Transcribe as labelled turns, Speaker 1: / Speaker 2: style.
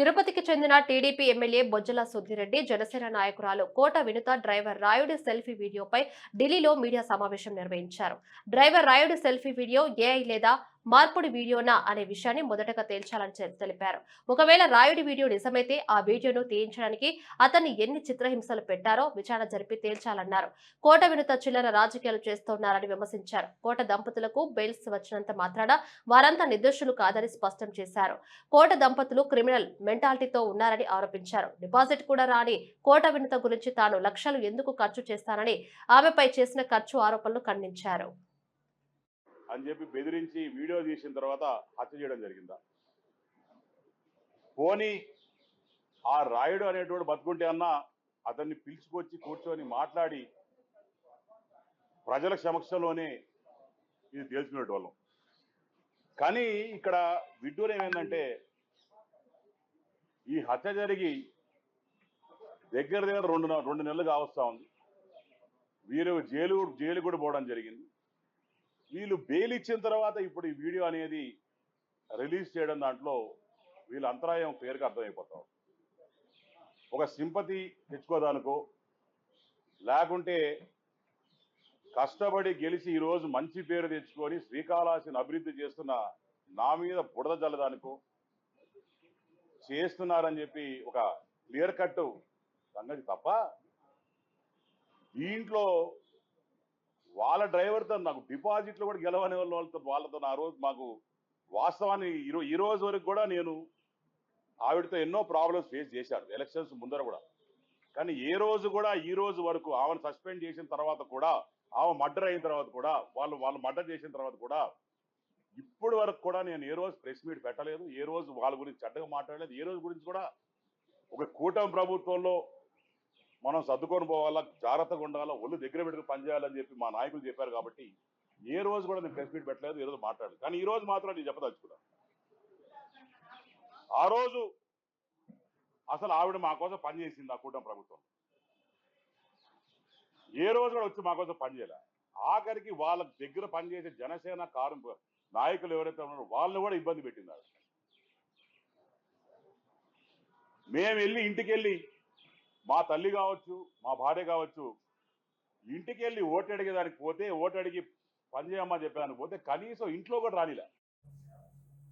Speaker 1: తిరుపతికి చెందిన TDP MLA Bojjala Sudhir Reddy Janasena నాయకురాలు కోట వినుత డ్రైవర్ రాయుడి సెల్ఫీ వీడియోపై ఢిల్లీలో మీడియా సమావేశం నిర్వహించారు. డ్రైవర్ రాయుడి సెల్ఫీ వీడియో ఏఐ లేదా మార్పుడి వీడియోనా అనే విషయాన్ని మొదటగా తేల్చాలని తెలిపారు. ఒకవేళ రాయుడి వీడియో నిజమైతే ఆ వీడియోను తీయించడానికి అతన్ని ఎన్ని చిత్రహింసలు పెట్టారో విచారణ జరిపి తేల్చాలన్నారు. కోట వినుత చిల్లర రాజకీయాలు చేస్తున్నారని విమర్శించారు. కోట దంపతులకు బెయిల్స్ వచ్చినంత మాత్రాన వారంతా నిర్దోషులు కాదని స్పష్టం చేశారు. కోట దంపతులు క్రిమినల్ మెంటాలిటీతో ఉన్నారని ఆరోపించారు. డిపాజిట్ కూడా రాని కోట వినుత గురించి తాను లక్షలు ఎందుకు ఖర్చు చేస్తానని ఆమెపై చేసిన ఖర్చు ఆరోపణలు ఖండించారు.
Speaker 2: అని చెప్పి బెదిరించి వీడియో తీసిన తర్వాత హత్య చేయడం జరిగిందా? పోనీ ఆ రాయుడు అనేటువంటి బతుకుంటే అన్న అతన్ని పిలుచుకొచ్చి కూర్చొని మాట్లాడి ప్రజల సమక్షంలోనే ఇది తేల్చుకునేటి వాళ్ళం కానీ ఇక్కడ విడ్డూరం ఏంటంటే ఈ హత్య జరిగి దగ్గర దగ్గర రెండు రెండు నెలలు కావస్తా ఉంది. వీరు జైలు జైలు కూడా పోవడం జరిగింది. వీళ్ళు బెయిల్ ఇచ్చిన తర్వాత ఇప్పుడు ఈ వీడియో అనేది రిలీజ్ చేయడం దాంట్లో వీళ్ళ అంతరాయం క్లియర్గా అర్థమైపోతాం. ఒక సింపతి తెచ్చుకోదానుకో లేకుంటే కష్టపడి గెలిచి ఈరోజు మంచి పేరు తెచ్చుకొని శ్రీకాళహస్తిని అభివృద్ధి చేస్తున్న నా మీద బుడద జల్లదానుకో చేస్తున్నారని చెప్పి ఒక క్లియర్ కట్ సంగతి తప్ప దీంట్లో వాళ్ళ డ్రైవర్తో నాకు డిపాజిట్లు కూడా గెలవని వాళ్ళతో వాళ్ళతో ఆ రోజు మాకు వాస్తవాన్ని ఈ ఈ రోజు వరకు కూడా నేను ఆవిడతో ఎన్నో ప్రాబ్లమ్స్ ఫేస్ చేశాను ఎలక్షన్స్ ముందర కూడా. కానీ ఏ రోజు కూడా ఈ రోజు వరకు ఆమెను సస్పెండ్ చేసిన తర్వాత కూడా ఆమె మర్డర్ అయిన తర్వాత కూడా వాళ్ళు వాళ్ళు మర్డర్ చేసిన తర్వాత కూడా ఇప్పుడు వరకు కూడా నేను ఏ రోజు ప్రెస్ మీట్ పెట్టలేదు. ఏ రోజు వాళ్ళ గురించి చెడ్డగా మాట్లాడలేదు. ఏ రోజు గురించి కూడా ఒక కూటమి ప్రభుత్వంలో మనం సర్దుకొని పోవాలా జాగ్రత్తగా ఉండాలా ఒళ్ళు దగ్గర పెట్టుకుని పనిచేయాలని చెప్పి మా నాయకులు చెప్పారు కాబట్టి ఏ రోజు కూడా నేను ప్రెస్ మీట్ పెట్టలేదు ఈరోజు రోజు మాట్లాడలేదు. కానీ ఈ రోజు మాత్రం నేను చెప్పదలుచుకున్నా. ఆ రోజు అసలు ఆవిడ మా కోసం పనిచేసింది ఆ కూటమి ప్రభుత్వం. ఏ రోజు కూడా వచ్చి మా కోసం పనిచేయలే ఆఖరికి వాళ్ళ దగ్గర పనిచేసే జనసేన కారు నాయకులు ఎవరైతే ఉన్నారో వాళ్ళని కూడా ఇబ్బంది పెట్టింది మేము వెళ్ళి ఇంటికి వెళ్ళి మా తల్లి కావచ్చు మా భార్య కావచ్చు ఇంటికి వెళ్ళి ఓటు అడిగేదానికి పోతే ఓటు అడిగి పని చెప్పేదానికి పోతే కనీసం ఇంట్లో కూడా రానిలే.